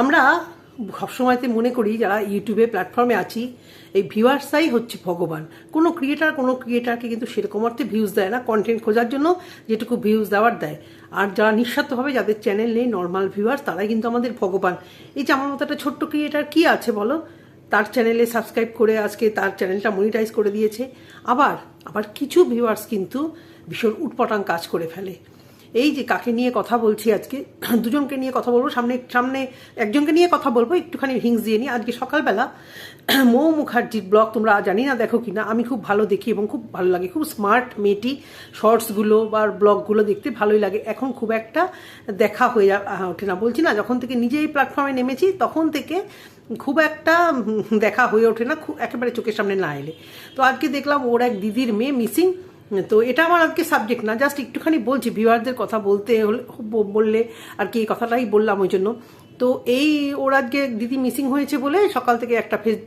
আমরা সবসময়তে মনে করি যারা ইউটিউবে প্ল্যাটফর্মে আছি, এই ভিউয়ার্সাই হচ্ছে ভগবান। কোনো ক্রিয়েটার কোনো ক্রিয়েটারকে কিন্তু সেরকম অর্থে ভিউজ দেয় না কন্টেন্ট খোঁজার জন্য যেটুকু ভিউজ দেওয়ার দেয়। আর যারা নিঃস্বার্থভাবে যাদের চ্যানেল নেই নর্মাল ভিউয়ার্স তারাই কিন্তু আমাদের ভগবান। এই যে আমার মতো একটা ছোট্ট ক্রিয়েটার কি আছে বলো? তার চ্যানেলে সাবস্ক্রাইব করে আজকে তার চ্যানেলটা মনিটাইজ করে দিয়েছে। আবার আবার কিছু ভিউয়ার্স কিন্তু ভীষণ উটপটাং কাজ করে ফেলে। এই যে কাকে নিয়ে কথা বলছি আজকে, দুজনকে নিয়ে কথা বলব, সামনে সামনে একজনকে নিয়ে কথা বলব, একটুখানি হিংস দিয়ে নিই আজকে সকালবেলা মৌ মুখার্জির ব্লগ তোমরা জানি না, দেখো কিনা। আমি খুব ভালো দেখি এবং খুব ভালো লাগে। খুব স্মার্ট মেয়েটি, শর্টসগুলো বা ব্লগগুলো দেখতে ভালোই লাগে। এখন খুব একটা দেখা হয়ে ওঠে না। বলছি না, যখন থেকে নিজেই প্ল্যাটফর্মে নেমেছি, তখন থেকে খুব একটা দেখা হয়ে ওঠে না, খুব একেবারে চোখের সামনে না এলে। তো আজকে দেখলাম ওর এক দিদির মেয়ে মিসিং তো এটা আমার আজকে সাবজেক্ট না জাস্ট একটুখানি বলছি ভিউয়ারদের কথা বলতে বললে আর কি এই কথাটাই বললাম ওই জন্য। তো এই ওর আজকে দিদি মিসিং হয়েছে বলে সকাল থেকে একটা ফেস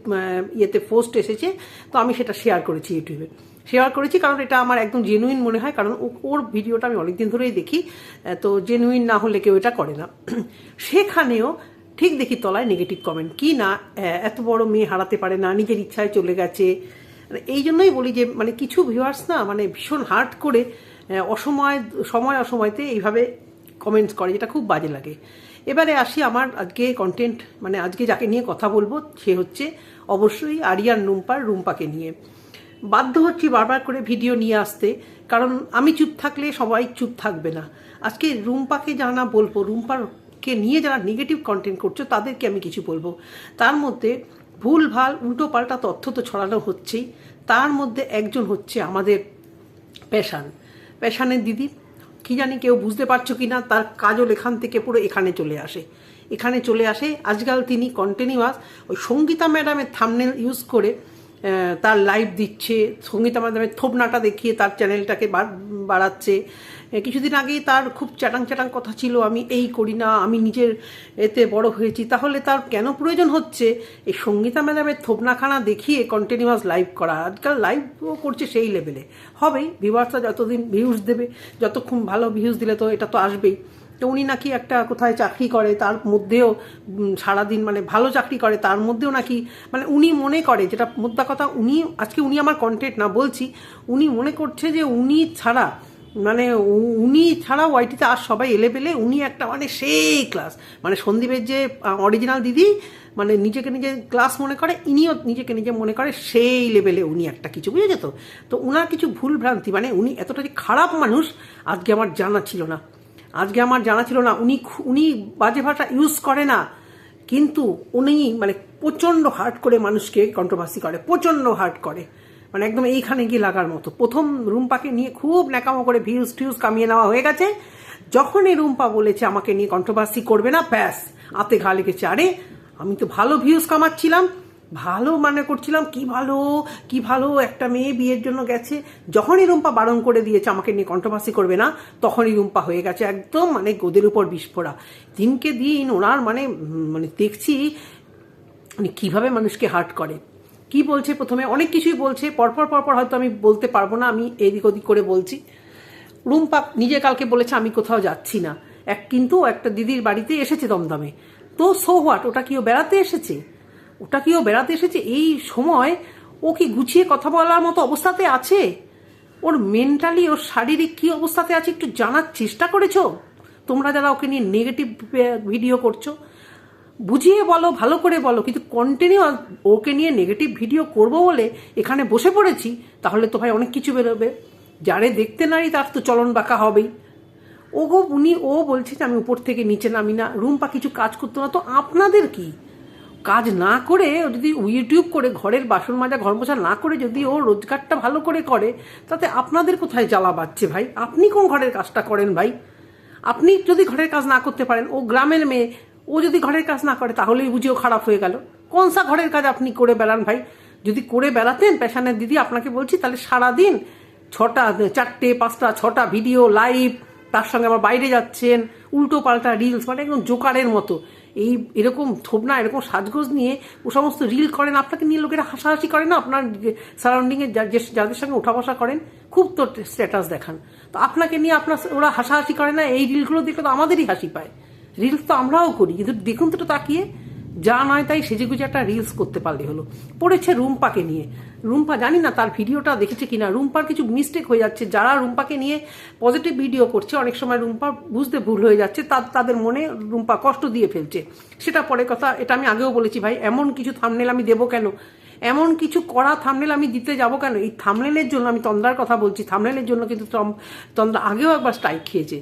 ইয়েতে পোস্ট এসেছে, তো আমি সেটা শেয়ার করেছি ইউটিউবে। শেয়ার করেছি কারণ এটা আমার একদম জেনুইন মনে হয়, কারণ ওর ভিডিওটা আমি অনেকদিন ধরেই দেখি তো জেনুইন না হলে কেউ এটা করে না। সেখানেও ঠিক দেখি তলায় নেগেটিভ কমেন্ট কি না এত বড় মেয়ে হারাতে পারে না, নিজের ইচ্ছায় চলে গেছে এই জন্যই বলি যে মানে কিছু ভিউয়ার্স না মানে ভীষণ হার্ট করে অসময়, সময় অসময়তে এইভাবে কমেন্টস করে, যেটা খুব বাজে লাগে। এবারে আসি আমার আজকে কন্টেন্ট মানে আজকে যাকে নিয়ে কথা বলব, সে হচ্ছে অবশ্যই আরিয়ান রুম্পার রুম্পাকে নিয়ে। বাধ্য হচ্ছি বারবার করে ভিডিও নিয়ে আসতে, কারণ আমি চুপ থাকলে সবাই চুপ থাকবে না। আজকে রুম্পাকে জানা বলব রুম্পারকে নিয়ে যারা নেগেটিভ কন্টেন্ট করছ, তাদেরকে আমি কিছু বলব। তার মধ্যে ভুল ভালো উল্টো পাল্টা তথ্য তো ছড়ানো হচ্ছেই। তার মধ্যে একজন হচ্ছে আমাদের পেশান। পেশানের দিদি। কি জানি কেউ বুঝতে পারছ কি না তার কাজল এখান থেকে পুরো এখানে চলে আসে। এখানে চলে আসে। আজকাল তিনি কন্টিনিউয়াস ওই সঙ্গীতা ম্যাডামের থামনেল ইউজ করে তার লাইভ দিচ্ছে। সঙ্গীতা ম্যাডামের থোপনাটা দেখিয়ে তার চ্যানেলটাকে বাড়াচ্ছে। কিছুদিন আগেই তার খুব চ্যাটাং চ্যাটাং কথা ছিল, আমি এই করি না, আমি নিজের এতে বড় হয়েছি। তাহলে তার কেন প্রয়োজন হচ্ছে? এই সঙ্গীতা ম্যাডামের থোপনাখানা দেখিয়ে কন্টিনিউয়াস লাইভ করা। আজকাল লাইভও করছে সেই লেভেলে হবেই ভিউয়ার্সরা যতদিন ভিউজ দেবে, যতক্ষণ ভালো ভিউজ দিলে তো এটা তো আসবেই। তো উনি নাকি একটা কোথায় চাকরি করে, তার মধ্যেও সারাদিন মানে ভালো চাকরি করে, তার মধ্যেও নাকি মানে উনি মনে করে, যেটা মোদ্দা কথা, উনি, আজকে উনি আমার কন্টেন্ট না, বলছি, উনি মনে করছে যে উনি ছাড়া মানে উনি ছাড়া ওয়াইটিতে আর সবাই এলে পেলে উনি একটা মানে সেই ক্লাস। মানে সন্দীপের যে অরিজিনাল দিদি মানে নিজেকে নিজে ক্লাস মনে করে, ইনিও নিজেকে নিজে মনে করে সেই লেভেলে উনি একটা কিছু, বুঝেছে তো? তো উনার কিছু ভুল ভ্রান্তি মানে উনি এতটা যে খারাপ মানুষ, আজকে আমার জানা ছিল না। আজকে আমার জানা ছিল না, উনি উনি বাজে ভাষা ইউজ করে না। কিন্তু উনি মানে প্রচণ্ড হার্ট করে মানুষকে কন্ট্রোভার্সি করে, প্রচণ্ড হার্ট করে। মানে একদম এইখানে গিয়ে লাগার মতো। প্রথম রুম্পাকে নিয়ে খুব ন্যাকামো করে ভিউজ টিউজ কামিয়ে নেওয়া হয়ে গেছে। যখনই রুম্পা বলেছে আমাকে নিয়ে কন্ট্রোভার্সি করবে না, ব্যাস আতে ঘা লেগেছে। আরে, আমি তো ভালো ভিউজ কামাচ্ছিলাম, ভালো মানে করছিলাম, কি ভালো কি ভালো, একটা মেয়ে বিয়ের জন্য গেছে। যখনই রুম্পা বারণ করে দিয়েছে আমাকে নিয়ে কন্ট্রোভার্সি করবে না, তখনই রুম্পা হয়ে গেছে একদম মানে গোদের উপর বিস্ফোরা। দিনকে দিন ওনার মানে মানে দেখছি মানে কীভাবে মানুষকে হার্ট করে। কি বলছে প্রথমে? অনেক কিছুই বলছে। পরপর পরপর হয়তো আমি বলতে পারব না, আমি এদিক ওদিক করে বলছি। রুম্পা নিজে কালকে বলেছে, আমি কোথাও যাচ্ছি না। এক কিন্তু একটা দিদির বাড়িতে এসেছে দমদমে। তো সো হোয়াট ওটা কি ও বেড়াতে এসেছে? ওটা কি ও বেড়াতে এসেছে? এই সময় ও কি গুছিয়ে কথা বলার মতো অবস্থাতে আছে? ওর মেন্টালি ওর শারীরিক কি অবস্থাতে আছে একটু জানার চেষ্টা করেছ? তোমরা যারা ওকে নিয়ে নেগেটিভ ভিডিও করছ বুঝিয়ে বলো, ভালো করে বলো, কিন্তু কন্টিনিউ ওকে নিয়ে নেগেটিভ ভিডিও করব বলে এখানে বসে পড়েছি, তাহলে তো ভাই অনেক কিছু বেরোবে। যারে দেখতে নারী তার তো চলন বাঁকা হবেই। ও গো উনি, ও বলছে যে আমি উপর থেকে নিচে নামি না, রুম্পা কিছু কাজ করতো না, তো আপনাদের কি? কাজ না করে ও যদি ইউটিউব করে, ঘরের বাসন মাজা, ঘর মোছা না করে যদি ও রোজগারটা ভালো করে করে, তাতে আপনাদের কোথায় জ্বালা বাচ্ছে ভাই? আপনি কোন ঘরের কাজটা করেন ভাই? আপনি যদি ঘরের কাজ না করতে পারেন, ও গ্রামের মেয়ে ও যদি ঘরের কাজ না করে, তাহলেই বুঝিও খারাপ হয়ে গেল। কোন সা ঘরের কাজ আপনি করে বেড়ান ভাই? যদি করে বেড়াতেন পেশানের দিদি, আপনাকে বলছি, তাহলে সারাদিন ছটা, চারটে, পাঁচটা, ছটা ভিডিও, লাইভ, তার সঙ্গে আবার বাইরে যাচ্ছেন, উল্টো পাল্টা রিলস মানে একদম জোকারের মতো। এই এরকম থোবনা, এরকম সাজগোজ নিয়ে ও সমস্ত রিল করেন, আপনাকে নিয়ে লোকেরা হাসাহাসি করে না? আপনার সারাউন্ডিংয়ে যাদের সঙ্গে ওঠা বসা করেন, খুব তো স্ট্যাটাস দেখান। তো আপনাকে নিয়ে আপনার ওরা হাসাহাসি করে না, এই রিলগুলো দেখলে তো আমাদেরই হাসি পায়। রিলস তো আমরাও করি, কিন্তু দেখুন তো তাকিয়ে। যা নয় তাই সেজে গুজে একটা রিলস করতে পারলে হলো। পড়েছে রুম্পাকে নিয়ে। রুম্পা জানি না তার ভিডিওটা দেখেছে কিনা। রুম্পার কিছু মিস্টেক হয়ে যাচ্ছে। যারা রুম্পাকে নিয়ে পজিটিভ ভিডিও করছে, অনেক সময় রুম্পা বুঝতে ভুল হয়ে যাচ্ছে। তাদের মনে রুম্পা কষ্ট দিয়ে ফেলছে। সেটা পরে কথা, এটা আমি আগেও বলেছি ভাই, এমন কিছু থামনেল আমি দেবো কেন? এমন কিছু করা থামনেল আমি দিতে যাব কেন? এই থামনেলের জন্য আমি তন্দ্রার কথা বলছি। থামনেলের জন্য কিন্তু তন্দ্রা আগেও একবার স্ট্রাইক খেয়েছে।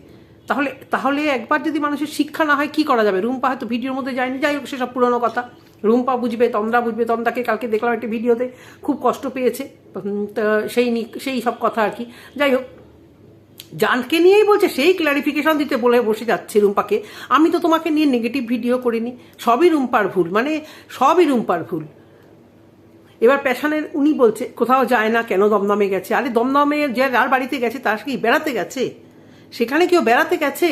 তাহলে তাহলে একবার যদি মানুষের শিক্ষা না হয়, কি করা যাবে? রুম্পা হয়তো ভিডিওর মধ্যে যায়নি। যাই হোক, সেসব পুরনো কথা। রুম্পা বুঝবে, তন্দ্রা বুঝবে, তন্দ্রাকে কালকে দেখলাম একটা ভিডিওতে। খুব কষ্ট পেয়েছে। সেই সেই সব কথা আর কি। যাই হোক, জানকে নিয়েই বলছে, সেই ক্ল্যারিফিকেশন দিতে বলে বসে যাচ্ছে রুম্পাকে। আমি তো তোমাকে নিয়ে নেগেটিভ ভিডিও করিনি। সবই রুম্পার ভুল মানে সবই রুম্পার ভুল। এবার প্যাশানের, উনি বলছে, কোথাও যায় না, কেন দমদমে গেছে? আরে দমদমে যে যার বাড়িতে গেছে, তার কি বেড়াতে গেছে? সেখানে কেউ বেড়াতে গেছে?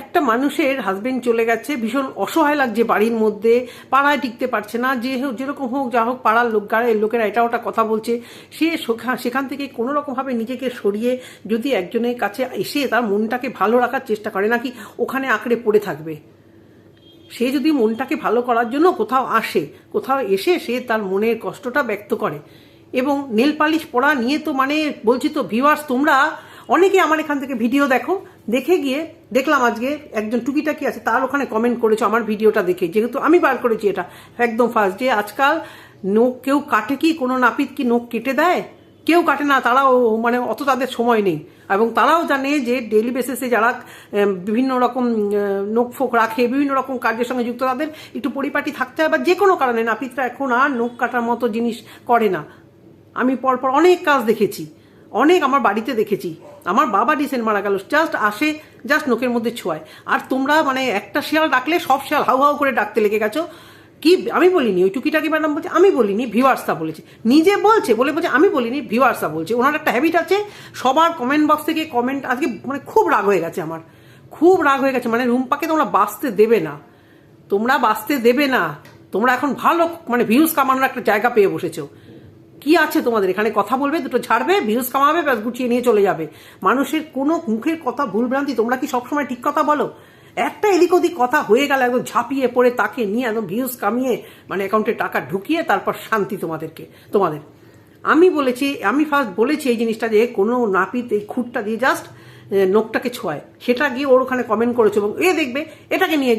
একটা মানুষের হাজবেন্ড চলে গেছে, ভীষণ অসহায় লাগছে বাড়ির মধ্যে, পাড়ায় টিকতে পারছে না, যে হোক, যেরকম হোক, যা হোক, পাড়ার লোক গাড়ির লোকেরা এটা ওটা কথা বলছে। সে সেখান থেকে কোনো রকমভাবে নিজেকে সরিয়ে যদি একজনের কাছে এসে তার মনটাকে ভালো রাখার চেষ্টা করে, নাকি ওখানে আঁকড়ে পড়ে থাকবে? সে যদি মনটাকে ভালো করার জন্য কোথাও আসে, কোথাও এসে সে তার মনের কষ্টটা ব্যক্ত করে। এবং নেল পালিশ পড়া নিয়ে তো মানে বলছি তো ভিউয়ার্স তোমরা অনেকে আমার এখান থেকে ভিডিও দেখো, দেখে গিয়ে দেখলাম আজকে একজন টুকিটাকি আছে, তার ওখানে কমেন্ট করেছ, আমার ভিডিওটা দেখে। যেহেতু আমি বার করেছি এটা, একদম ফার্স্ট যে আজকাল নোখ কেউ কাটে কি, কোনো নাপিত কি নোখ কেটে দেয়? কেউ কাটে না, তারাও মানে অত তাদের সময় নেই। এবং তারাও জানে যে ডেলি বেসিসে যারা বিভিন্ন রকম নোক ফোক রাখে, বিভিন্ন রকম কাজের সঙ্গে যুক্ত, তাদের একটু পরিপাটি থাকতে হয়। বা যে কোনো কারণে নাপিতরা এখন আর নোখ কাটার মতো জিনিস করে না। আমি পরপর অনেক কাজ দেখেছি। অনেক আমার বাড়িতে দেখেছি। আমার বাবা ডিসেন্ট মারা গেল জাস্ট আসে জাস্ট নোকের মধ্যে ছোঁয়ায়। আর তোমরা মানে একটা শিয়াল ডাকলে সব শিয়াল হাউ হাউ করে ডাকতে লেগে গেছো। কি আমি বলিনি, ওই টুকিটাকি ম্যাডাম বলছে, আমি বলিনি ভিউয়ার্সটা বলেছে। নিজে বলছে, বলে বলছে, আমি বলিনি ভিউয়ার্সটা বলছে। ওনার একটা হ্যাবিট আছে, সবার কমেন্ট বক্স থেকে কমেন্ট আজকে মানে খুব রাগ হয়ে গেছে আমার। খুব রাগ হয়ে গেছে মানে রুম্পাকে তোমরা বাঁচতে দেবে না। তোমরা বাঁচতে দেবে না। তোমরা এখন ভালো মানে ভিউজ কামানোর একটা জায়গা পেয়ে বসেছো। কি আছে তোমাদের? এখানে কথা বলবে, দুটো ছাড়বে ভিউজ কামাবে, ব্যাস গুছিয়ে নিয়ে চলে যাবে। মানুষের কোনো মুখের কথা ভুলভ্রান্তি, তোমরা কি সবসময় ঠিক কথা বলো? একটা এদিক ওদিক কথা হয়ে গেল, একদম ঝাঁপিয়ে পড়ে তাকে নিয়ে একদম ভিউজ কামিয়ে মানে অ্যাকাউন্টে টাকা ঢুকিয়ে তারপর শান্তি তোমাদেরকে, তোমাদের। আমি বলেছি, আমি ফার্স্ট বলেছি এই জিনিসটা যে কোনো নাপিত এই খুঁটটা দিয়ে জাস্ট নোকটাকে ছোঁয়ায়। সেটা গিয়ে ওর ওখানে কমেন্ট করেছে এবং এ দেখবে, এটাকে নিয়ে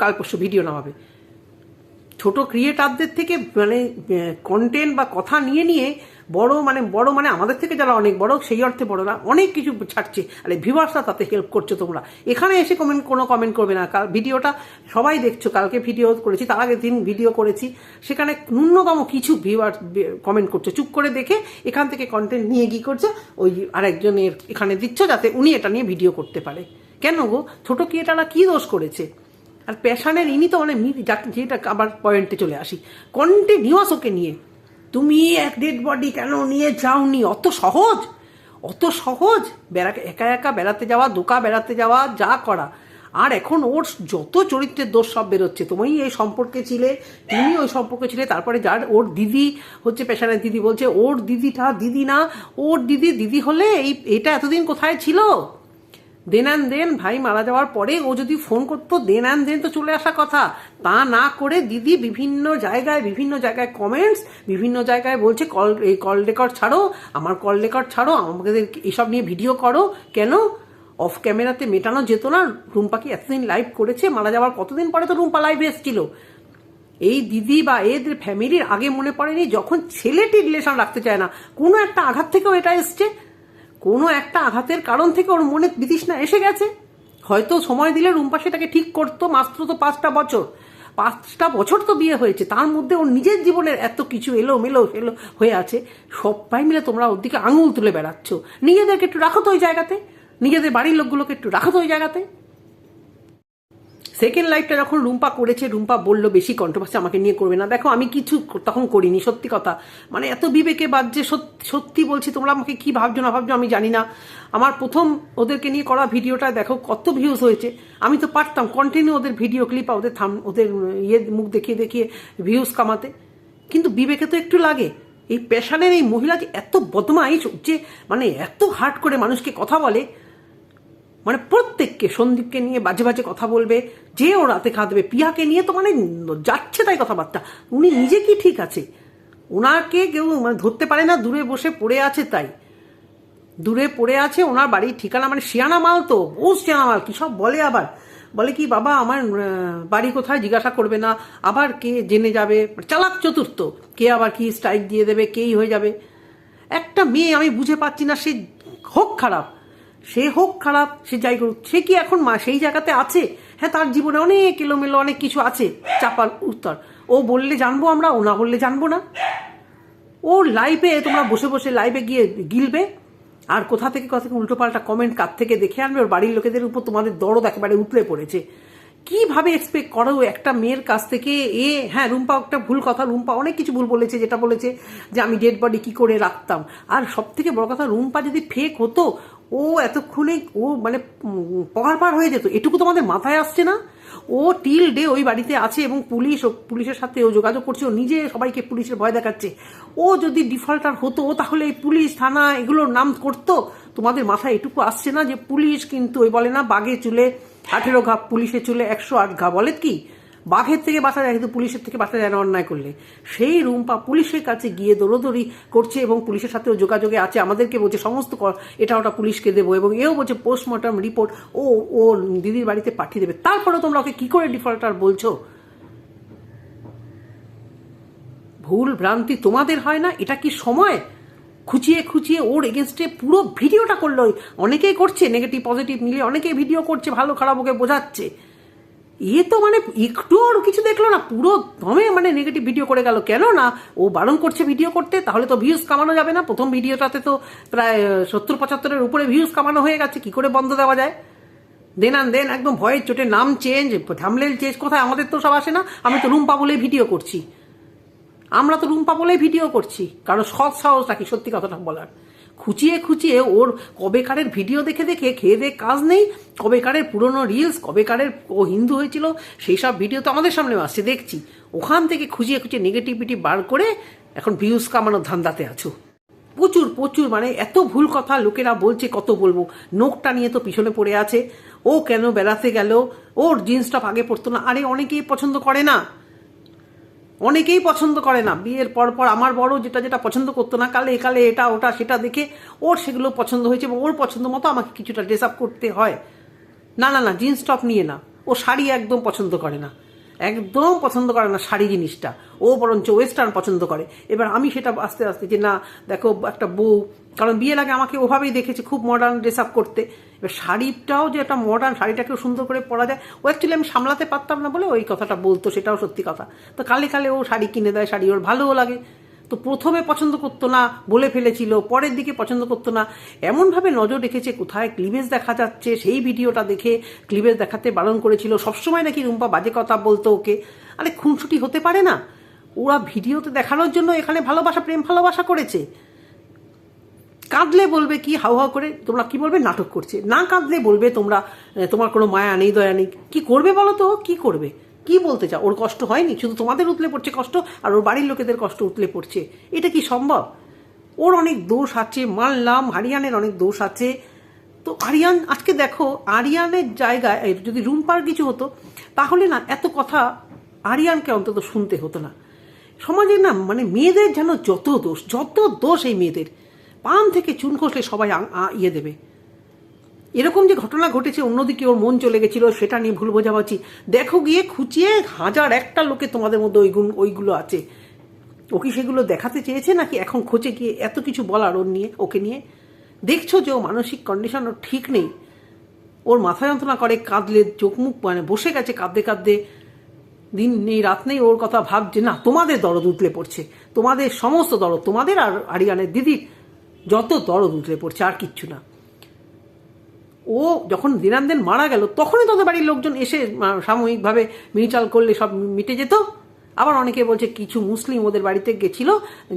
কাল পরশু ভিডিও নামাবে। ছোট ক্রিয়েটারদের থেকে মানে কন্টেন্ট বা কথা নিয়ে নিয়ে বড় মানে বড় মানে আমাদের থেকে যারা অনেক বড়, সেই অর্থে বড়রা অনেক কিছু ছাড়ছে। আরে ভিউয়ার্সরা তাতে হেল্প করছ তোমরা। এখানে এসে কমেন্ট কোনো কমেন্ট করবে না। কাল ভিডিওটা সবাই দেখছ। কালকে ভিডিও করেছি, তার আগের দিন ভিডিও করেছি। সেখানে ন্যূনতম কিছু ভিউয়ার কমেন্ট করছে। চুপ করে দেখে এখান থেকে কন্টেন্ট নিয়ে গিয়ে করছে? ওই আরেকজনের এখানে দিচ্ছ যাতে উনি এটা নিয়ে ভিডিও করতে পারে। কেন গো? ছোট ক্রিয়েটাররা কী দোষ করেছে? আর প্যাশানের ইনি তো মানে যেটা আবার পয়েন্টে চলে আসি। কন্টিনিউয়াস ওকে নিয়ে। তুমি এক ডেড বডি কেন নিয়ে যাওনি? অত সহজ? অত সহজ? বেড়া একা একা বেড়াতে যাওয়া, দোকা বেড়াতে যাওয়া, যা করা। আর এখন ওর যত চরিত্রের দোষ সব বেরোচ্ছে। তুমি এই সম্পর্কে ছিলে তুমি ওই সম্পর্কে ছিলে, তারপরে যার ওর দিদি হচ্ছে পেশানের দিদি বলছে, ওর দিদিটা দিদি না, ওর দিদি দিদি হলে এই এটা এতদিন কোথায় ছিল? দেন অ্যান্ড দেন ভাই মারা যাওয়ার পরে ও যদি ফোন করতো, দেন অ্যান্ড দেন তো চলে আসা কথা। তা না করে দিদি বিভিন্ন জায়গায় বিভিন্ন জায়গায় কমেন্টস বিভিন্ন জায়গায় বলছে, কল, এই কল রেকর্ড ছাড়ো, আমার কল রেকর্ড ছাড়ো আমাদের এসব নিয়ে ভিডিও করো। কেন? অফ ক্যামেরাতে মেটানো যেত না। রুম্পা কি এতদিন লাইভ করেছে? মারা যাওয়ার কতদিন পরে তো রুম্পা লাইভ এসেছিল? এই দিদি বা এদের ফ্যামিলির আগে মনে পড়েনি, যখন ছেলেটি রিলেশন রাখতে চায় না, কোনো একটা আঘাত থেকেও এটা এসছে। কোনো একটা আঘাতের কারণ থেকে ওর মনে বিতৃষ্ণা এসে গেছে। হয়তো সময় দিলে রুম্পা তাকে ঠিক করতো মাত্র তো পাঁচটা বছর। পাঁচটা বছর তো বিয়ে হয়েছে, তার মধ্যে ওর নিজের জীবনের এত কিছু এলো মেলো ফেলো হয়ে আছে। সবাই মিলে তোমরা ওর দিকে আঙুল তুলে বেড়াচ্ছ। নিজেদেরকে একটু রাখো তো ওই জায়গাতে। নিজেদের বাড়ির লোকগুলোকে একটু রাখো তো ওই জায়গাতে। সেকেন্ড লাইফটা যখন রুম্পা করেছে, রুম্পা বলল, বেশি কন্ট্রোভার্সি আমাকে নিয়ে করবে না। দেখো, আমি কিছু তখন করিনি, সত্যি কথা। মানে এত বিবেকে বাজছে সত্যি সত্যি বলছি, তোমরা আমাকে কি ভাবছ, না ভাবছ, আমি জানি না। আমার প্রথম ওদেরকে নিয়ে করা ভিডিওটা দেখো, কত ভিউজ হয়েছে। আমি তো পারতাম কন্টিনিউ ওদের ভিডিও ক্লিপ ওদের থাম, ওদের ইয়ে মুখ দেখিয়ে দেখিয়ে ভিউজ কামাতে। কিন্তু বিবেকে তো একটু লাগে। এই পেশানের এই মহিলা যে এত বদমাইশ, যে মানে এত হার্ট করে মানুষকে কথা বলে মানে প্রত্যেককে সন্দীপকে নিয়ে বাজে বাজে কথা বলবে, যে ও রাতে খাওয়া পিয়াকে নিয়ে তো মানে যাচ্ছে তাই কথাবার্তা। উনি নিজে কি ঠিক আছে? ওনাকে কেউ মানে ধরতে পারে না, দূরে বসে পড়ে আছে তাই। দূরে পড়ে আছে, ওনার বাড়ির ঠিকানা মানে শিয়ানা মাল তো, বহু শিয়ানা মাল, কি সব বলে আবার? বলে কি, বাবা, আমার বাড়ি কোথায়? জিজ্ঞাসা করবে না। আবার কে জেনে যাবে? চালাক চতুর্থ, কে আবার কি স্ট্রাইক দিয়ে দেবে, কেই হয়ে যাবে? একটা মেয়ে আমি বুঝে পাচ্ছি না, সে হোক খারাপ। সে হোক খারাপ, সে যাই করুক, সে কি এখন মা সেই জায়গাতে আছে? হ্যাঁ তার জীবনে অনেক এলোমেলো, অনেক কিছু আছে। চাপার উত্তর। ও বললে জানব আমরা, ও না বললে জানব না। ও লাইভে তোমরা বসে বসে লাইভে গিয়ে গিলবে। আর কোথা থেকে কোথা থেকে উল্টোপাল্টা কমেন্ট কার থেকে দেখে আনবে? ওর বাড়ির লোকেদের উপর তোমাদের দরদ একেবারে উতলে পড়েছে। কীভাবে এক্সপেক্ট করো একটা মেয়ের কাছ থেকে এ হ্যাঁ রুম্পা একটা ভুল কথা রুম্পা অনেক কিছু ভুল বলেছে যেটা বলেছে যে আমি ডেড বডি কি করে রাখতাম। আর সব থেকে বড় কথা রুম্পা যদি ফেক হতো ও এতক্ষণে ও মানে উম, পার হয়ে যেত। এটুকু তোমাদের মাথায় আসছে না। ও টিল ডে ওই বাড়িতে আছে এবং পুলিশ ও পুলিশের সাথে ও যোগাযোগ করছে ও নিজে সবাইকে পুলিশের ভয় দেখাচ্ছে। ও যদি ডিফল্টার হতো ও তাহলে এই পুলিশ থানা এগুলোর নাম করতো। তোমাদের মাথায় এটুকু আসছে না যে পুলিশ কিন্তু ওই বলে না বাঘে চুলে আঠেরো ঘা পুলিশের চুলে একশো আট ঘা। বলে কি, বাঘের থেকে বাঁচা যায়, কিন্তু পুলিশের থেকে বাঁচা যায় না অন্যায় করলে। সেই রুম্পা পুলিশের কাছে গিয়ে দৌড়দৌড়ি করছে এবং পুলিশের সাথেও যোগাযোগে আছে, আমাদেরকে বলছে, সমস্ত এটা ওটা পুলিশকে দেবো। এবং এও বলছে, পোস্টমর্টম রিপোর্ট ও ও দিদির বাড়িতে পাঠিয়ে দেবে। তারপরে তোমরা ওকে কী করে ডিফল্টার বলছো? ভুল ভ্রান্তি তোমাদের হয় না? এটা কি সময়? খুঁচিয়ে খুঁচিয়ে ওর এগেনস্টে পুরো ভিডিওটা করল। অনেকেই করছে নেগেটিভ পজিটিভ মিলিয়ে অনেকেই ভিডিও করছে, ভালো, খারাপ ওকে বোঝাচ্ছে। এ তো মানে একটু ওর কিছু দেখল না, পুরো দমে মানে নেগেটিভ ভিডিও করে গেল। কেন না? ও বারণ করছে ভিডিও করতে, তাহলে তো ভিউজ কামানো যাবে না। প্রথম ভিডিওটাতে তো প্রায় সত্তর, পঁচাত্তরের উপরে ভিউজ কামানো হয়ে গেছে, কি করে বন্ধ দেওয়া যায়? দেন আন দেন, একদম ভয়ের চোটে নাম চেঞ্জ থামলেল চেঞ্জ কোথায়? আমাদের তো সব আসে না। আমি তো রুম্পা বলে ভিডিও করছি। আমরা তো রুম্পা বলেই ভিডিও করছি। কারণ সৎ সাহস রাখি সত্যি কথাটা বলার? খুঁচিয়ে খুঁচিয়ে ওর কবেকারের ভিডিও দেখে দেখে খেয়ে দিয়ে কাজ নেই। কবেকারের পুরনো রিলস কবেকারের ও হিন্দু হয়েছিল, সেই সব ভিডিও তো আমাদের সামনে আসছে, দেখছি। ওখান থেকে খুঁজিয়ে খুঁচিয়ে নেগেটিভিটি বার করে এখন ভিউজ কামানোর ধান্দাতে আছো। প্রচুর প্রচুর মানে এত ভুল কথা লোকেরা বলছে, কত বলব? নোকটা নিয়ে তো পিছনে পড়ে আছে। ও কেন বেড়াতে গেল? ওর জিন্স টপ আগে পড়তো না। আরে, অনেকেই পছন্দ করে না। অনেকেই পছন্দ করে না। বিয়ের পর পর আমার বড় যেটা যেটা পছন্দ করতো না, কালে কালে এটা, ওটা, সেটা দেখে ওর সেগুলো পছন্দ হয়েছে এবং ওর পছন্দ মতো আমাকে কিছুটা ড্রেস আপ করতে হয়। না না না জিন্স টপ নিয়ে না। ও শাড়ি একদম পছন্দ করে না। একদম পছন্দ করে না শাড়ি জিনিসটা। ও বরঞ্চ ওয়েস্টার্ন পছন্দ করে। এবার আমি সেটা আস্তে আস্তে যে না, দেখো একটা বউ, কারণ বিয়ের আগে আমাকে ওভাবেই দেখেছে খুব মডার্ন ড্রেস আপ করতে। এবার শাড়িটাও যে একটা মডার্ন শাড়িটাকেও সুন্দর করে পরা যায়, ও অ্যাকচুয়ালি আমি সামলাতে পারতাম না বলে ওই কথাটা বলতো, সেটাও সত্যি কথা। তো কালে কালে ও শাড়ি কিনে দেয়, শাড়ি ওর ভালোও লাগে। তো প্রথমে পছন্দ করতো না, বলে ফেলেছিল, পরের দিকে পছন্দ করতো না। এমনভাবে নজর রেখেছে কোথায় ক্লিভেজ দেখা যাচ্ছে, সেই ভিডিওটা দেখে ক্লিভেজ দেখাতে বারণ করেছিল। সবসময় নাকি রুম্পা বাজে কথা বলতো ওকে। আরে, খুনসুটি হতে পারে না। ওরা ভিডিওতে দেখানোর জন্য এখানে ভালোবাসা, প্রেম, ভালোবাসা করেছে। কাঁদলে বলবে কি, হাউ হাউ করে, তোমরা কি বলবে? নাটক করছে। না কাঁদলে বলবে তোমরা, তোমার কোনো মায়া নেই, দয়া নেই। কি করবে বলো তো? কি করবে? কি বলতে চাও? ওর কষ্ট হয়নি? শুধু তোমাদের উতলে পড়ছে কষ্ট আর ওর বাড়ির লোকেদের কষ্ট উতলে পড়ছে। এটা কি সম্ভব? ওর অনেক দোষ আছে, মানলাম, হারিয়ানের অনেক দোষ আছে। তো আরিয়ান, আজকে দেখো, আরিয়ানের জায়গায় যদি রুম্পার কিছু হতো, তাহলে না, এত কথা আরিয়ানকে অন্তত শুনতে হতো না। সমাজে না মানে মেয়েদের যেন যত দোষ যত দোষ এই মেয়েদের, পান থেকে চুন খসলে সবাই ইয়ে দেবে। এরকম যে ঘটনা ঘটেছে, অন্যদিকে ওর মন চলে গেছিল, সেটা নিয়ে ভুল বোঝাবাছি দেখো গিয়ে খুঁচিয়ে হাজার একটা লোকে তোমাদের মধ্যে ওই গুণ ওইগুলো আছে। ও কি সেগুলো দেখাতে চেয়েছে নাকি? এখন খোঁজে গিয়ে এত কিছু বলার ওর নিয়ে, ওকে নিয়ে? দেখছ যে ও মানসিক কন্ডিশন ওর ঠিক নেই। ওর মাথা যন্ত্রণা করে, কাঁদলে চোখ মুখ মানে বসে গেছে কাঁদতে কাঁদতে। দিন নেই, রাত নেই, ওর কথা ভাবছে, না, তোমাদের দরদ উতলে পড়ছে। তোমাদের সমস্ত দরদ, তোমাদের আর আরিয়ানের দিদির যত দরদ উতলে পড়ছে, আর কিচ্ছু না। ও যখন দিনান্দেন মারা গেল, তখনই তোদের বাড়ির লোকজন এসে সাময়িকভাবে মিউচাল করলে সব মিটে যেত। আবার অনেকে বলছে কিছু মুসলিম ওদের বাড়িতে গেছিল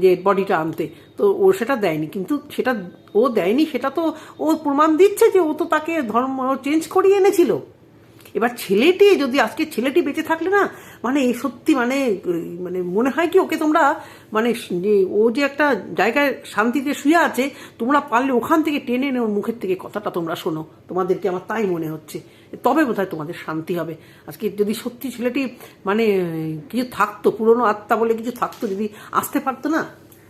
যে বডিটা আনতে। তো ও সেটা দেয়নি, কিন্তু সেটা ও দেয়নি, সেটা তো ও প্রমাণ দিচ্ছে যে ও তো তাকে ধর্ম চেঞ্জ করিয়ে এনেছিল। এবার ছেলেটি যদি, আজকে ছেলেটি বেঁচে থাকলে না মানে এই সত্যি মানে মানে মনে হয় কি ওকে তোমরা মানে ও যে একটা জায়গায় শান্তিতে শুয়ে আছে, তোমরা পারলে ওখান থেকে টেনে এনে ওর মুখের থেকে কথাটা তোমরা শোনো। তোমাদেরকে আমার তাই মনে হচ্ছে। তবে বোধহয় তোমাদের শান্তি হবে। আজকে যদি সত্যি ছেলেটি মানে কিছু থাকতো, পুরনো আত্মা বলে কিছু থাকতো, যদি আসতে পারতো না,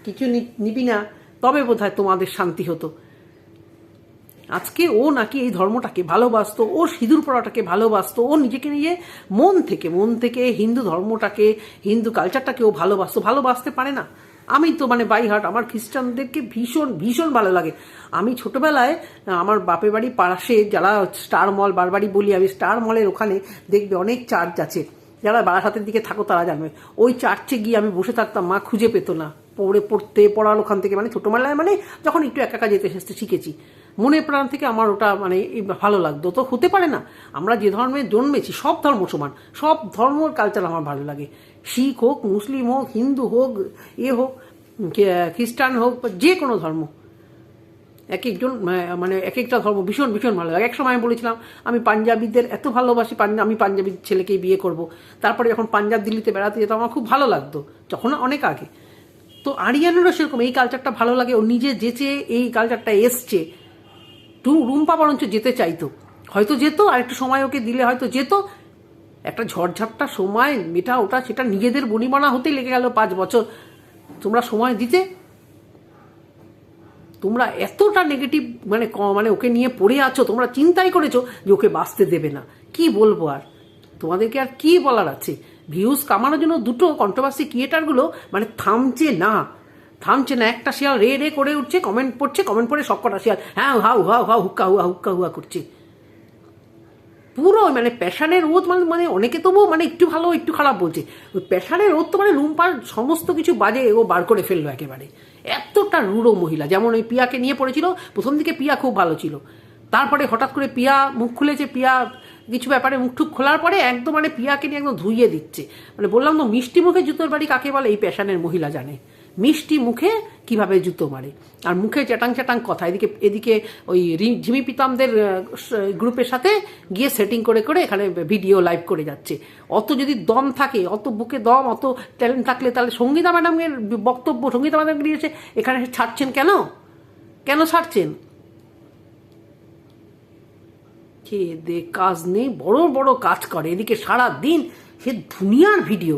কিছু নিবি না, তবে বোধহয় তোমাদের শান্তি হতো। আজকে ও নাকি এই ধর্মটাকে ভালোবাসতো, ও সিঁদুর পড়াটাকে ভালোবাসতো, ও নিজেকে নিয়ে মন থেকে মন থেকে হিন্দু ধর্মটাকে, হিন্দু কালচারটাকে ও ভালোবাসতো। ভালোবাসতে পারে না। আমি তো মানে বাই হার্ট আমার খ্রিস্টানদেরকে ভীষণ ভীষণ ভালো লাগে। আমি ছোটবেলায় আমার বাপের বাড়ি পাশে যারা স্টার মল বারবারই বলি, আমি স্টার মলের ওখানে দেখবে অনেক চার্চ আছে। যারা বারাসাতের দিকে থাকো তারা জানবে। ওই চার্চে গিয়ে আমি বসে থাকতাম, মা খুঁজে পেত না। পড়ে, পড়তে, পড়ার ওখান থেকে মানে ছোটোবেলায় মানে যখন একটু একা যেতে সেতে শিখেছি। মনে প্রাণ থেকে আমার ওটা মানে ভালো লাগতো। তো হতে পারে না, আমরা যে ধর্মে জন্মেছি, সব ধর্ম সমান। সব ধর্মর কালচার আমার ভালো লাগে। শিখ হোক, মুসলিম হোক, হিন্দু হোক, এ হোক খ্রিস্টান হোক যে কোনো ধর্ম। এক একজন মানে এক একটা ধর্ম ভীষণ ভীষণ ভালো লাগে। এক সময় আমি বলেছিলাম, আমি পাঞ্জাবিদের এত ভালোবাসি আমি পাঞ্জাবি ছেলেকেই বিয়ে করব। তারপরে যখন পাঞ্জাব দিল্লিতে বেড়াতে যেতাম, আমার খুব ভালো লাগতো যখন অনেক আগে। তো আরিয়ানেরও সেরকম এই কালচারটা ভালো লাগে, ও নিজে যেচে এই কালচারটা এসছে। টু রুম্পা বরঞ্চ যেতে চাইতো। হয়তো যেত, আর একটু সময় ওকে দিলে হয়তো যেত। একটা ঝড়ঝাপটা সময় মেটা ওটা সেটা নিজেদের বনিমানা হতেই লেগে গেল পাঁচ বছর। তোমরা সময় দিতে তোমরা এতটা নেগেটিভ মানে মানে ওকে নিয়ে পড়ে আছো, তোমরা চিন্তাই করেছ যে ওকে বাঁচতে দেবে না। কি বলব আর? তোমাদেরকে আর কি বলার আছে? ভিউজ কামানোর জন্য দুটো কন্ট্রোভার্সি ক্রিয়েটারগুলো মানে থামছে না। থামছে না, একটা শিয়াল রে রে করে উঠছে কমেন্ট পড়ছে কমেন্ট পড়ে সবকটা শিয়াল হ্যাঁ হাউ হাউ হাউ, হুক্কা, হুয়া হুক্কা, হুয়া করছে। পুরো মানে প্যাশানের রোদ মানে মানে অনেকে তবুও মানে একটু ভালো, একটু খারাপ বলছে। ওই প্যাশানের রোদ তো মানে রুম্পার সমস্ত কিছু বাজে ও বার করে ফেলল একেবারে। এতটা রুড়ো মহিলা। যেমন ওই পিয়াকে নিয়ে পড়েছিল, প্রথম দিকে পিয়া খুব ভালো ছিল। তারপরে হঠাৎ করে পিয়া মুখ খুলেছে, পিয়া কিছু ব্যাপারে মুখ টুক খোলার পরে একদম মানে পিয়াকে নিয়ে একদম ধুইয়ে দিচ্ছে। মানে বললাম তো, মিষ্টি মুখে জুতোর বাড়ি কাকে বলে? এই প্যাশানের মহিলা জানে। মিষ্টি মুখে কীভাবে জুতো মারে। আর মুখে চ্যাটাং চ্যাটাং কথা। এদিকে এদিকে ওই ঝিমি পিতামদের গ্রুপের সাথে গিয়ে সেটিং করে করে এখানে ভিডিও লাইভ করে যাচ্ছে। অত যদি দম থাকে, অত বুকে দম, অত ট্যালেন্ট থাকলে তাহলে সঙ্গীতা ম্যাডামের বক্তব্য সঙ্গীতা ম্যাডাম এখানে এসে ছাড়ছেন কেন? কেন ছাড়ছেন? খেয়ে দে কাজ নেই, বড় বড় কাজ করে। এদিকে সারা দিন সে দুনিয়ার ভিডিও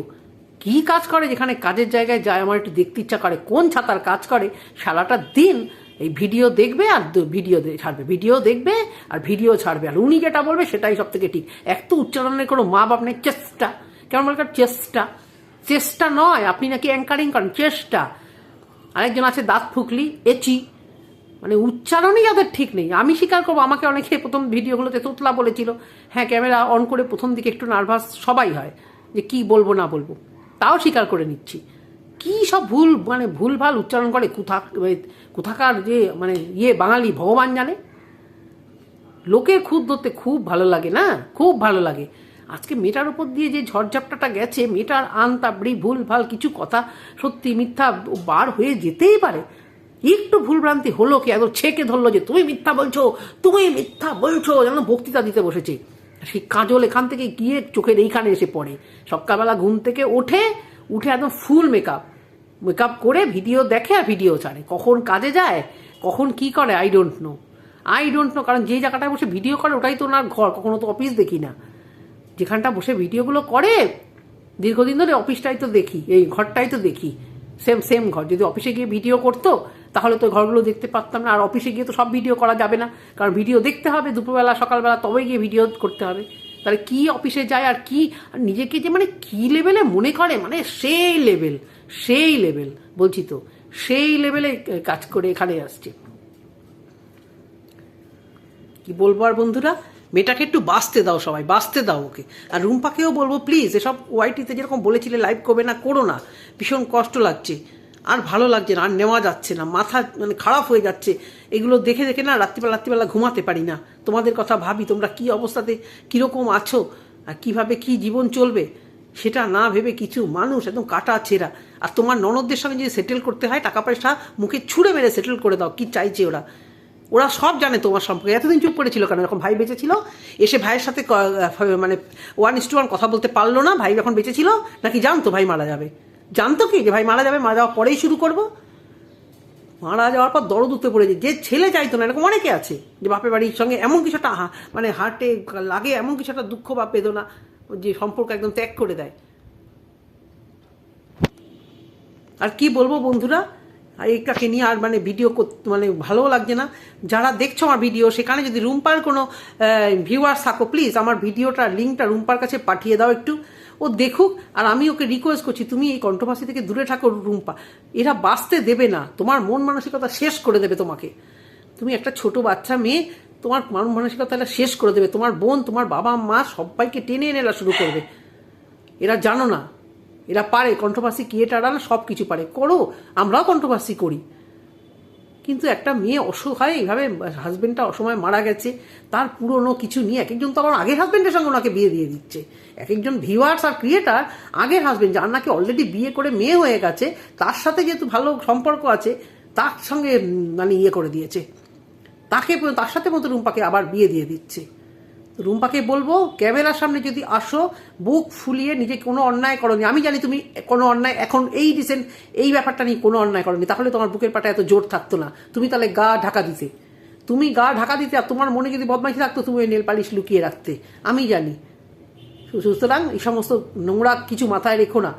কি কাজ করে যেখানে কাজের জায়গায় যায়, আমার একটু দেখতে ইচ্ছা করে, কোন ছাতার কাজ করে? সারাটা দিন এই ভিডিও দেখবে আর ভিডিও ছাড়বে, ভিডিও দেখবে আর ভিডিও ছাড়বে। আর উনি যেটা বলবে সেটাই সব থেকে ঠিক। এক তো উচ্চারণের কোনো মা বাপ নেই চেষ্টা, কেমন বলকার চেষ্টা। চেষ্টা নয়, আপনি নাকি অ্যাঙ্কারিং করেন, চেষ্টা। আরেকজন আছে দাঁত ফুকলি, এচি। মানে উচ্চারণই যাদের ঠিক নেই। আমি স্বীকার করব, আমাকে অনেকে প্রথম ভিডিওগুলোতে তোতলা বলেছিল। হ্যাঁ ক্যামেরা অন করে প্রথম দিকে একটু নার্ভাস সবাই হয়, যে কি বলব না বলব। তাও স্বীকার করে নিচ্ছি। কি সব ভুল মানে ভুল ভালো উচ্চারণ করে কোথা কোথাকার যে মানে ইয়ে বাঙালি ভগবান জানে? লোকের খুদ ধরতে খুব ভালো লাগে না? খুব ভালো লাগে। আজকে মেয়েটার উপর দিয়ে যে ঝড়ঝাপটাটা গেছে, মেয়েটার আনতাবড়ি ভুল ভালো কিছু কথা সত্যি মিথ্যা বার হয়ে যেতেই পারে। একটু ভুলভ্রান্তি হলো কি একদম ছেঁকে ধরলো যে, তুমি মিথ্যা বলছো, তুমি মিথ্যা বলছো যেন বক্তৃতা দিতে বসেছে। সেই কাজল এখান থেকে গিয়ে চোখের এইখানে এসে পড়ে। সকালবেলা ঘুম থেকে ওঠে উঠে একদম ফুল মেকআপ মেকআপ করে ভিডিও দেখে আর ভিডিও ছাড়ে। কখন কাজে যায়, কখন কি করে I don't know I don't know কারণ যে জায়গাটায় বসে ভিডিও করে, ওটাই তো ওনার ঘর। কখনো তো অফিস দেখি না। যেখানটা বসে ভিডিওগুলো করে, দীর্ঘদিন ধরে অফিসটাই তো দেখি, এই ঘরটাই তো দেখি। সেম সেম ঘর। যদি অফিসে গিয়ে ভিডিও করতো, তাহলে তো ঘরগুলো দেখতে পারতাম না। আর অফিসে গিয়ে তো সব ভিডিও করা যাবে না। কারণ ভিডিও দেখতে হবে দুপুরবেলা, সকালবেলা তবে গিয়ে ভিডিও করতে হবে। তাহলে কি অফিসে যায় আর কি? নিজেকে যে মানে কি লেভেলে মনে করে? মানে সেই লেভেল সেই লেভেল, বলছি তো। সেই লেভেলে কাজ করে এখানে আসছে। কি বলব আর বন্ধুরা? মেয়েটাকে একটু বাঁচতে দাও সবাই, বাঁচতে দাও ওকে। আর রুম্পাকেও বলব প্লিজ এসব ওয়াইটিতে যেরকম বলেছিলে লাইভ করবে না, করো না। ভীষণ কষ্ট লাগছে। আর ভালো লাগছে না, আর নেওয়া যাচ্ছে না। মাথা মানে খারাপ হয়ে যাচ্ছে। এগুলো দেখে দেখে না রাত্রিবেলা রাত্রিবেলা ঘুমাতে পারি না। তোমাদের কথা ভাবি, তোমরা কি অবস্থাতে কীরকম আছো? আর কীভাবে কি জীবন চলবে? সেটা না ভেবে কিছু মানুষ একদম কাটা ছেঁড়া। আর তোমার ননদদের সঙ্গে যদি সেটেল করতে হয়, টাকা পয়সা মুখে ছুঁড়ে মেরে সেটেল করে দাও, কি চাইছে ওরা? ওরা সব জানে তোমার সম্পর্কে। এতদিন চুপ করেছিল কেন? যখন ভাই বেঁচে ছিল? এসে ভাইয়ের সাথে মানে ওয়ান ইস টু ওয়ান কথা বলতে পারল না। ভাই যখন বেঁচে ছিল, নাকি জানতো ভাই মারা যাবে? জানতো কি যে ভাই মারা যাবে? মারা যাওয়ার পরেই শুরু করব। মারা যাওয়ার পর দরদ উঠতে পড়েছে। যে ছেলে চাইতো না, এরকম অনেকে আছে যে বাপের বাড়ির সঙ্গে এমন কিছু একটা মানে হার্টে লাগে, এমন কিছু একটা দুঃখ বা বেদনা যে সম্পর্ক একদম ত্যাগ করে দেয়। আর কি বলব বন্ধুরা? আর এইটাকে নিয়ে আর মানে ভিডিও মানে ভালোও লাগছে না। যারা দেখছ আমার ভিডিও সেখানে যদি রুম্পার কোনো ভিউয়ার্স থাকো প্লিজ আমার ভিডিওটার লিঙ্কটা রুম্পার কাছে পাঠিয়ে দাও একটু। ও দেখুক, আর আমি ওকে রিকোয়েস্ট করছি, তুমি এই কণ্ঠভাষী থেকে দূরে থাকো রুম্পা। এরা বাঁচতে দেবে না, তোমার মন মানসিকতা শেষ করে দেবে তোমাকে। তুমি একটা ছোট বাচ্চা মেয়ে, তোমার মন মানসিকতা এরা শেষ করে দেবে। তোমার বোন, তোমার বাবা, মা সবাইকে টেনে এনে এরা শুরু করবে। এরা জানো না। এরা পারে কণ্ঠভাষী ক্রিয়েটাররা সব কিছু পারে। করো, আমরাও কণ্ঠভাষী করি। কিন্তু একটা মেয়ে অসহায়, এইভাবে হাজবেন্ডটা অসময় মারা গেছে, তার পুরনো কিছু নিয়ে এক একজন তো আবার আগের হাজবেন্ডের সঙ্গে ওনাকে বিয়ে দিয়ে দিচ্ছে। এক একজন ভিউয়ার্স আর ক্রিয়েটার আগের হাজবেন্ড যার নাকি অলরেডি বিয়ে করে মেয়ে হয়ে গেছে, তার সাথে যেহেতু ভালো সম্পর্ক আছে, তার সঙ্গে মানে ইয়ে করে দিয়েছে। তাকে, তার সাথে মতো রুম্পাকে আবার বিয়ে দিয়ে দিচ্ছে। রুম্পাকে বলব, ক্যামেরার সামনে যদি আসো, বুক ফুলিয়ে নিজে কোনো অন্যায় করনি। আমি জানি তুমি কোনো অন্যায়, এখন এই রিসেন্ট এই ব্যাপারটা নিয়ে কোনো অন্যায় করনি। তাহলে তোমার বুকের পাটা এত জোর থাকতো না। তুমি তাহলে গা ঢাকা দিতে। তুমি গা ঢাকা দিতে আর তোমার মনে যদি বদমাইশি থাকতো তুমি ওই নেল পালিশ লুকিয়ে রাখতে। আমি জানি। সুতরাং এই সমস্ত নোংরা কিছু মাথায় রেখো না।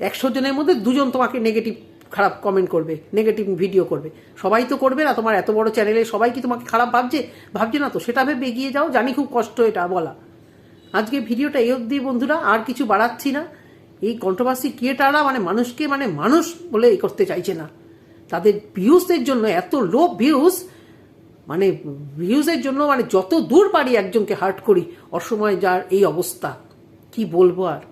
একশো জনের মধ্যে দুজন তোমাকে নেগেটিভ খারাপ কমেন্ট করবে নেগেটিভ ভিডিও করবে। সবাই তো করবে না, তোমার এত বড় চ্যানেলে সবাই কি তোমাকে খারাপ ভাবছে? ভাবছে না তো, সেটা ভেবে এগিয়ে যাও, জানি খুব কষ্ট এটা বলা। আজকে ভিডিওটা এই অবধি বন্ধুরা, আর কিছু বাড়াচ্ছি না। এই কন্ট্রোভার্সি ক্রিয়েটাররা মানে মানুষকে মানে মানুষ বলে এই করতে চাইছে না। তাদের ভিউজের জন্য এত লো ভিউজ মানে ভিউজের জন্য মানে যত দূর পারি একজনকে হার্ট করি, অসময় যার এই অবস্থা। কি বলব আর?